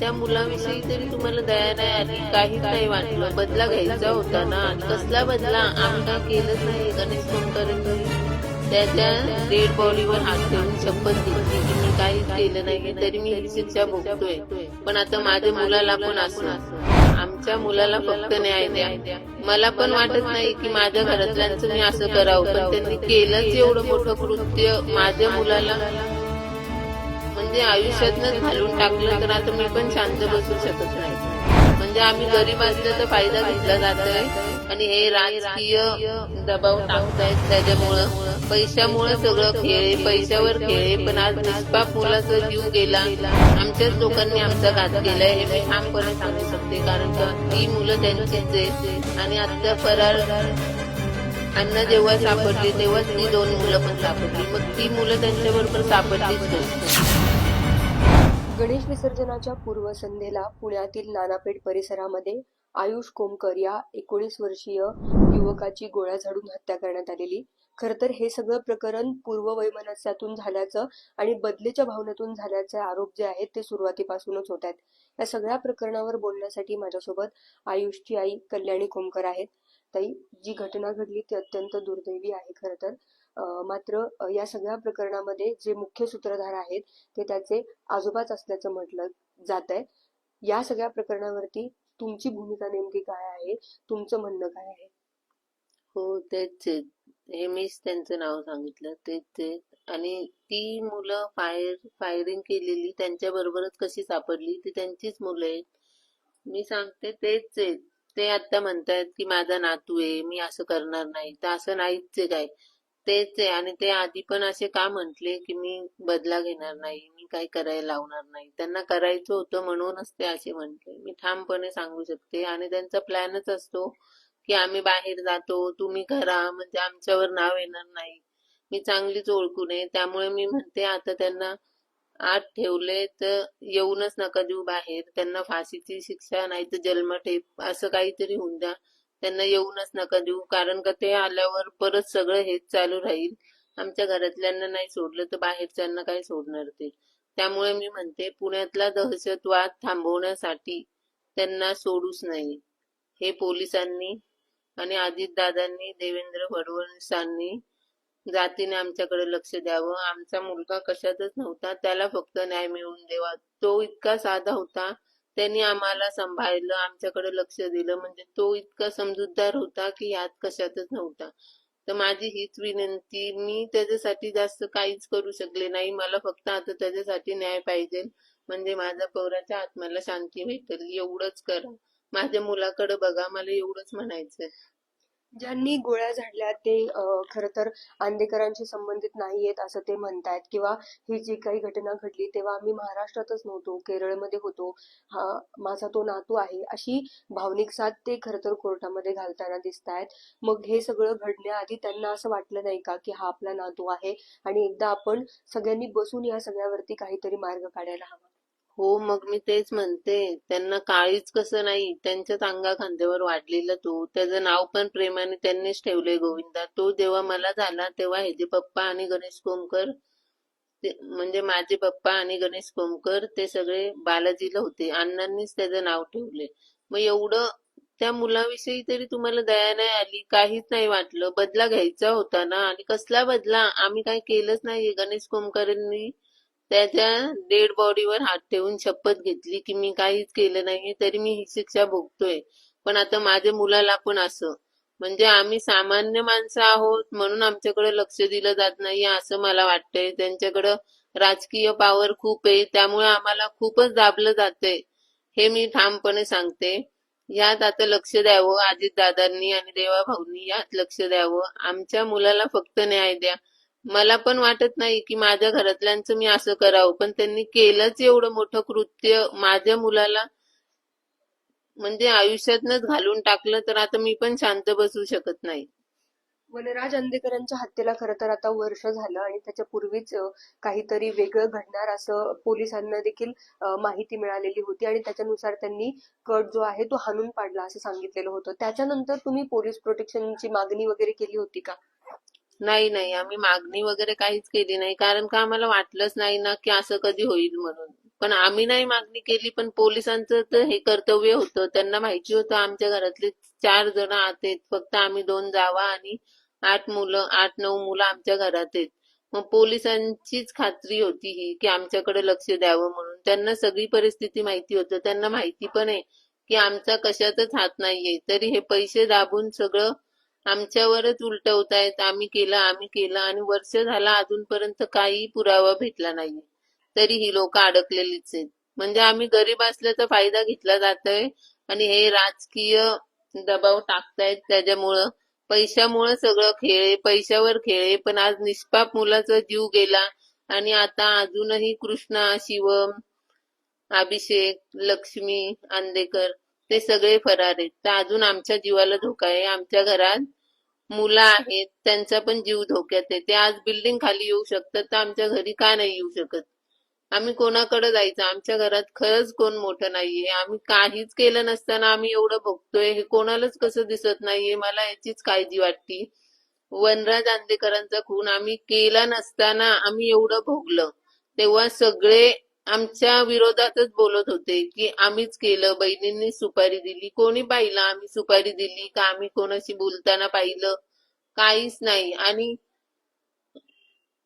त्या मुलाविषयी तरी तुम्हाला दया नाही आली काहीच नाही वाटलं बदला घ्यायचा होता ना. कसला बदला? आम्ही का केलंच नाही. गणेश त्याच्या डेड बॉडीवर हात ठेवून शपथ घेतली की मी काहीच केलं नाही तरी मी ही शिक्षा भोगतोय. पण आता माझ्या मुलाला पण असं आमच्या मुलाला फक्त न्याय द्या. मला पण वाटत नाही की माझ्या घरातल्यांचं मी असं करावं पण त्यांनी केलंच एवढं मोठं कृत्य माझ्या मुलाला म्हणजे आयुष्यातनच घालून टाकलं तर आता मी पण शांत बसू शकत नाही. म्हणजे आम्ही गरीबांचा तर फायदा घेतला जातोय. आणि हे राजकीय दबाव टाकतायत त्याच्यामुळं. पैशामुळे सगळं खेळ पैशावर खेळ पण आज निष्पाप मुलाचा जीव गेला. आमच्याच लोकांनी आमचा घात केलाय. हे मी ठामपणे सांगू शकते. कारण का ती मुलं त्यांचीच आहे आणि आता फरार अन्न जेव्हा सापडली तेव्हाच ती दोन मुलं पण सापडली. मग ती मुलं त्यांच्याबरोबर सापडलीच नाही गणेश विसर्जनाच्या पूर्वसंध्येला पुण्यातील नानापेठ परिसरामध्ये आयुष कोमकर या एकोणीस वर्षीय युवकाची गोळ्या झाडून हत्या करण्यात आलेली. खर तर हे सगळं प्रकरण पूर्ववैमनस्यातून झाल्याचं आणि बदलीच्या भावनेतून झाल्याचे आरोप जे आहेत ते सुरुवातीपासूनच होत आहेत. या सगळ्या प्रकरणावर बोलण्यासाठी माझ्यासोबत आयुषची आई कल्याणी कोमकर आहेत. ताई जी घटना घडली ती अत्यंत दुर्दैवी आहे खरं तर. मात्र या सगळ्या प्रकरणामध्ये जे मुख्य सूत्रधार आहेत ते त्याचे आजोबाच असल्याचं म्हटलं जात आहे या सगळ्या प्रकरणावरती तुमची भूमिका नेमकी काय आहे? तुमचं म्हणणं काय आहे? हो तेच हे मीच त्यांचं नाव सांगितलं तेच आणि ती मुलं फायर फायरिंग केलेली त्यांच्या बरोबरच कशी सापडली ती त्यांचीच मुलं आहेत. मी सांगते तेच आहेत ते आता म्हणतायत की माझा नातू आहे मी असं करणार नाही. तर असं नाहीच आहे काय. तेच आहे. आणि ते आधी पण असे का म्हंटले की मी बदला घेणार नाही मी काही करायला लावणार नाही. त्यांना करायचं होतं म्हणूनच ते असे म्हंटले. मी ठामपणे सांगू शकते. आणि त्यांचा प्लॅनच असतो की आम्ही बाहेर जातो तुम्ही करा म्हणजे आमच्यावर नाव येणार नाही. मी चांगलीच ओळखून नये त्यामुळे मी म्हणते आता त्यांना आत ठेवले तर येऊनच नका देऊ बाहेर. त्यांना फाशीची शिक्षा नाही तर जन्मठेप असं काहीतरी होऊन द्या. त्यांना येऊनच नका देऊ कारण का ते आल्यावर परत सगळं हेच चालू राहील. आमच्या घरातल्यांना नाही सोडलं तर बाहेरच्यांना काय सोडणार ते? त्यामुळे मी म्हणते पुण्यातला दहशतवाद थांबवण्यासाठी त्यांना सोडूच नाही हे पोलिसांनी आणि अजितदादांनी देवेंद्र फडणवीसांनी जातीने आमच्याकडे लक्ष द्यावं. आमचा मुलगा कशातच नव्हता त्याला फक्त न्याय मिळवून द्यावा तो इतका साधा होता. त्यांनी आम्हाला सांभाळलं आमच्याकडे लक्ष दिलं. म्हणजे तो इतका समजूतदार होता की यात कशातच नव्हता. तर माझी हीच विनंती मी त्याच्यासाठी जास्त काहीच करू शकले नाही. मला फक्त आता त्याच्यासाठी न्याय पाहिजे. म्हणजे माझ्या पोराच्या आत्म्याला शांती भेटेल. एवढंच करा. माझ्या मुलाकडे बघा मला एवढंच म्हणायचंय. ज्यांनी गोळ्या झाडल्या ते खर खरं तर आंदेकरांशी संबंधित नाहीयेत असं ते म्हणतायत. किंवा ही जी काही घटना घडली तेव्हा आम्ही महाराष्ट्रातच नव्हतो केरळमध्ये होतो. हा माझा तो नातू आहे. अशी भावनिक साथ ते खरं तर कोर्टामध्ये घालताना दिसत आहेत मग हे सगळं घडण्याआधी त्यांना असं वाटलं नाही का की हा आपला नातू आहे? आणि एकदा आपण सगळ्यांनी बसून या सगळ्यावरती काहीतरी मार्ग काढायला हवा. हो मग मी तेच म्हणते. त्यांना काळीच कसं नाही त्यांच्याच अंगा खांद्यावर वाढलेला तो. त्याचं नाव पण प्रेमाने त्यांनीच ठेवलंय गोविंदा. तो जेव्हा मला झाला तेव्हा ह्याचे पप्पा आणि गणेश कोमकर म्हणजे माझे पप्पा आणि गणेश कोमकर ते सगळे बालाजीला होते. अण्णांनीच त्याचं नाव ठेवले मग एवढं त्या मुलाविषयी तरी तुम्हाला दया नाही आली काहीच नाही वाटलं. बदला घ्यायचा होता ना. आणि कसला बदला? आम्ही काही केलंच नाही गणेश कोमकरांनी त्याच्या डेड बॉडीवर हात ठेवून शपथ घेतली की मी काहीच केलं नाही तरी मी ही शिक्षा भोगतोय. पण आता माझ्या मुलाला पण असं. म्हणजे आम्ही सामान्य माणसं आहोत म्हणून आमच्याकडे लक्ष दिलं जात नाही असं मला वाटतंय. त्यांच्याकडं राजकीय पॉवर खूप आहे त्यामुळे आम्हाला खूपच दाबलं जातंय. हे मी ठामपणे सांगते. यात आता लक्ष द्यावं अजित दादांनी आणि देवा भाऊंनी यात लक्ष द्यावं. आमच्या मुलाला फक्त न्याय द्या. मला पण वाटत नाही की माझ्या घरातल्यांचं मी असं करावं पण त्यांनी केलंच एवढं मोठं कृत्य माझ्या मुलाला म्हणजे आयुष्यातनच घालून टाकलं तर आता मी पण शांत बसू शकत नाही. वनराज अंदेकरांच्या हत्येला खरं तर आता वर्ष झालं आणि त्याच्या पूर्वीच काहीतरी वेगळं घडणार असं पोलिसांना देखील माहिती मिळालेली होती आणि त्याच्यानुसार त्यांनी कट जो आहे तो हाणून पाडला असं सांगितलेलं होतं. त्याच्यानंतर तुम्ही पोलीस प्रोटेक्शनची मागणी वगैरे केली होती का? नाही नाही. आम्ही मागणी वगैरे काहीच केली नाही. कारण का आम्हाला वाटलंच नाही ना की असं कधी होईल म्हणून. पण आम्ही नाही मागणी केली पण पोलिसांचं तर हे कर्तव्य होतं. त्यांना माहिती होतं आमच्या घरातले चार जण आत आहेत. फक्त आम्ही दोन जावा आणि आठ मुलं आठ नऊ मुलं आमच्या घरात आहेत. मग पोलिसांचीच खात्री होती ही की आमच्याकडे लक्ष द्यावं म्हणून. त्यांना सगळी परिस्थिती माहिती होतं. त्यांना माहिती पण आहे की आमचा कशातच हात नाहीये. तरी हे पैसे दाबून सगळं आमच्यावरच उलटवतायत आम्ही केलं आम्ही केलं आणि वर्ष झाला अजूनपर्यंत काही पुरावा भेटला नाहीये. तरी ही लोक अडकलेलीच आहेत. म्हणजे आम्ही गरीब असल्याचा फायदा घेतला जातोय आणि हे राजकीय दबाव टाकतायत त्याच्यामुळं. पैशामुळं सगळं खेळ पैशावर खेळ पण आज निष्पाप मुलाचा जीव गेला आणि आता अजूनही कृष्णा शिवम अभिषेक लक्ष्मी आंदेकर ते सगळे फरार आहेत. तर अजून आमच्या जीवाला धोका आहे. आमच्या घरात मुलं आहेत. त्यांचा पण जीव धोक्यात आहे. ते आज बिल्डिंग खाली येऊ शकतात तर आमच्या घरी का नाही येऊ शकत? आम्ही कोणाकडे जायचं? आमच्या घरात खरंच कोण मोठं नाहीये. आम्ही काहीच केलं नसताना आम्ही एवढं भोगतोय हे कोणालाच कसं दिसत नाहीये? मला याचीच काळजी वाटती. वनराज आंदेकरांचा खून आम्ही केला नसताना आम्ही एवढं भोगलं. तेव्हा सगळे आमच्या विरोधातच बोलत होते की आम्हीच केलं बहिणींनी सुपारी दिली. कोणी पाहिलं? आम्ही सुपारी दिली का आम्ही कोणाशी बोलताना पाहिलं? काहीच नाही. आणि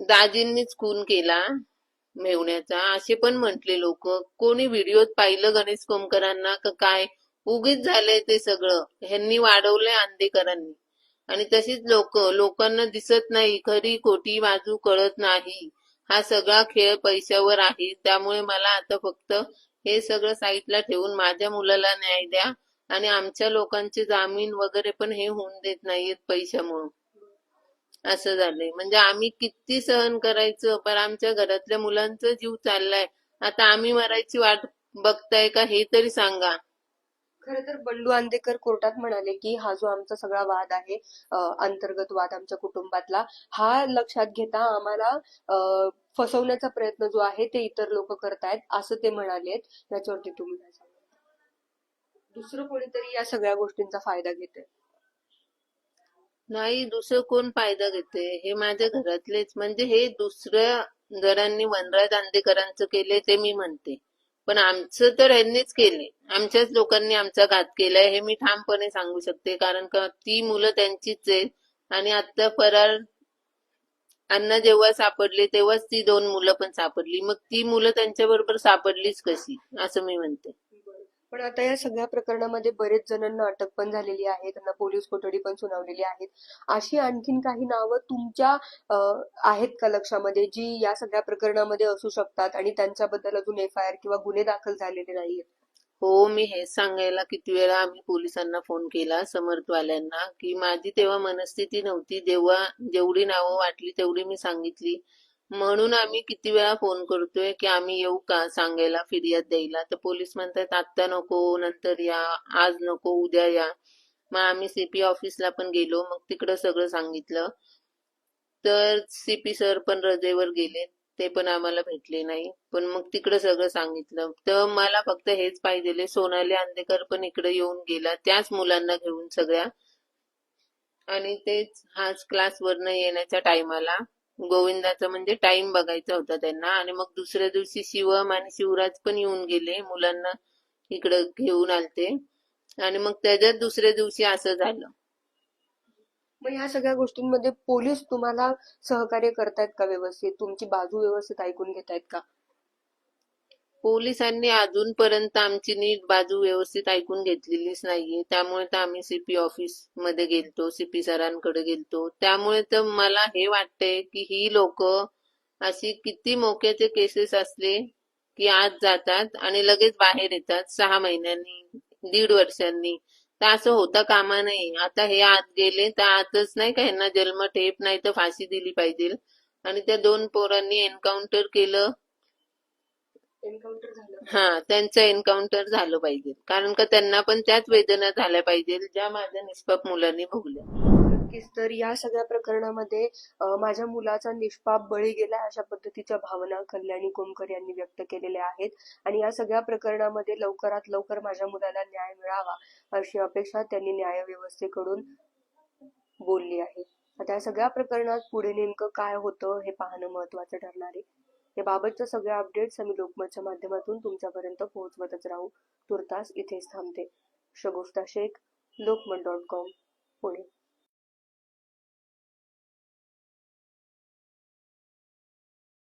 दाजींनीच खून केला मेवण्याचा. असे पण म्हटले लोक. कोणी व्हिडिओत पाहिलं गणेश कोमकरांना? का काय? उगीच झालंय ते सगळं. ह्यांनी वाढवलंय आंदेकरांनी. आणि तशीच लोक. लोकांना दिसत नाही. खरी खोटी बाजू कळत नाही. हा सगळा खेळ पैशावर आहे. त्यामुळे मला आता फक्त हे सगळं साईटला ठेवून माझ्या मुलाला न्याय द्या आणि आमच्या लोकांचे जामीन वगैरे पण हे होऊन देत नाहीयेत पैशामुळं. असं झालंय. म्हणजे आम्ही किती सहन करायचं? पण आमच्या घरातल्या मुलांचा जीव चाललाय. आता आम्ही मरायची वाट बघताय का हे तरी सांगा. खर तर बंडू आंदेकर कोर्टात म्हणाले की हा जो आमचा सगळा वाद आहे अंतर्गत वाद आमच्या कुटुंबातला हा लक्षात घेता आम्हाला फसवण्याचा प्रयत्न जो आहे ते इतर लोक करतायत असं ते म्हणाले याच्यावरती तुम्ही काय सांगा दुसरं कोणीतरी या सगळ्या गोष्टींचा फायदा घेते नाही दुसरं कोण फायदा घेते हे माझ्या घरातलेच. म्हणजे हे दुसऱ्या घरांनी वनराज आंदेकरांचं केले ते मी म्हणते. पण आमचं तर यांनीच केले आमच्याच लोकांनी आमचा घात केलाय हे मी ठामपणे सांगू शकते. कारण का ती मुलं त्यांचीच आहेत. आणि आता फरार अण्णा जेव्हा सापडले तेव्हाच ती दोन मुलं पण सापडली. मग ती मुलं त्यांच्या बरोबर सापडलीच कशी? असं मी म्हणते. पण आता या सगळ्या प्रकरणामध्ये बरेच जणांना अटक पण झालेली आहे त्यांना पोलीस कोठडी पण सुनावलेली आहेत. अशी आणखीन काही नावं तुमच्या आहेत का लक्षामध्ये जी या सगळ्या प्रकरणामध्ये असू शकतात आणि त्यांच्याबद्दल अजून एफ आय आर किंवा गुन्हे दाखल झालेले नाहीयेत? हो मी हे सांगायला किती वेळा आम्ही पोलिसांना फोन केला समर्थवाल्यांना की माझी तेव्हा मनस्थिती नव्हती जेव्हा जेवढी नावं वाटली तेवढी मी सांगितली. म्हणून आम्ही किती वेळा फोन करतोय की आम्ही येऊ का सांगायला फिर्याद द्यायला. तर पोलीस म्हणतात आत्ता नको नंतर या आज नको उद्या या. मग आम्ही सीपी ऑफिसला पण गेलो मग तिकडं सगळं सांगितलं. तर सीपी सर पण रजेवर गेले ते पण आम्हाला भेटले नाही. पण मग तिकडं सगळं सांगितलं. तर मला फक्त हेच पाहिजे सोनाली आंदेकर पण इकडे येऊन गेला त्याच मुलांना घेऊन सगळ्या. आणि तेच हाच क्लासवरनं येण्याच्या टायमाला गोविंदाचा म्हणजे टाइम बघायचा होता त्यांना. आणि मग दुसऱ्या दिवशी शिवम आणि शिवराज पण येऊन गेले मुलांना इकडं घेऊन आलते. आणि मग त्याच्यात दुसऱ्या दिवशी असं झालं. मग ह्या सगळ्या गोष्टींमध्ये पोलीस तुम्हाला सहकार्य करतायत का व्यवस्थित? तुमची बाजू व्यवस्थित ऐकून घेतायत का? पोलिसांनी अजूनपर्यंत आमची नीट बाजू व्यवस्थित ऐकून घेतलेलीच नाहीये. त्यामुळे तर आम्ही सीपी ऑफिसमध्ये गेलतो सीपी सरांकडे गेलतो. त्यामुळे तर मला हे वाटतंय की ही लोक अशी किती मोक्याचे केसेस असले की आज जातात आणि लगेच बाहेर येतात सहा महिन्यांनी दीड वर्षांनी. तर असं होता कामा नये. आता हे आत गेले तर आतच नाही का जन्म ठेप नाही तर फाशी दिली पाहिजे. आणि त्या दोन पोरांनी एन्काउंटर केलं. एन्काउंटर झालं हा त्यांचं एन्काउंटर झालं पाहिजे. कारण का त्यांना पण त्याच वेदना झाल्या पाहिजे ज्या माझ्या निष्पाप मुलांनी भोगल्या नक्कीच. तर या सगळ्या प्रकरणामध्ये माझ्या मुलाचा निष्पाप बळी गेला अशा पद्धतीच्या भावना कल्याणी कोमकर यांनी व्यक्त केलेल्या आहेत. आणि या सगळ्या प्रकरणामध्ये लवकरात लवकर माझ्या मुलाला न्याय मिळावा अशी अपेक्षा त्यांनी न्याय व्यवस्थेकडून बोलली आहे. आता या सगळ्या प्रकरणात पुढे नेमकं काय होतं हे पाहणं महत्वाचं ठरणार आहे. याबाबतच्या सगळ्या अपडेट्स आम्ही लोकमतच्या माध्यमातून तुमच्यापर्यंत पोहोचवतच राहू. तुर्तास इथेच थांबते. Shagufta Shaikh Lokmat dot com Pune.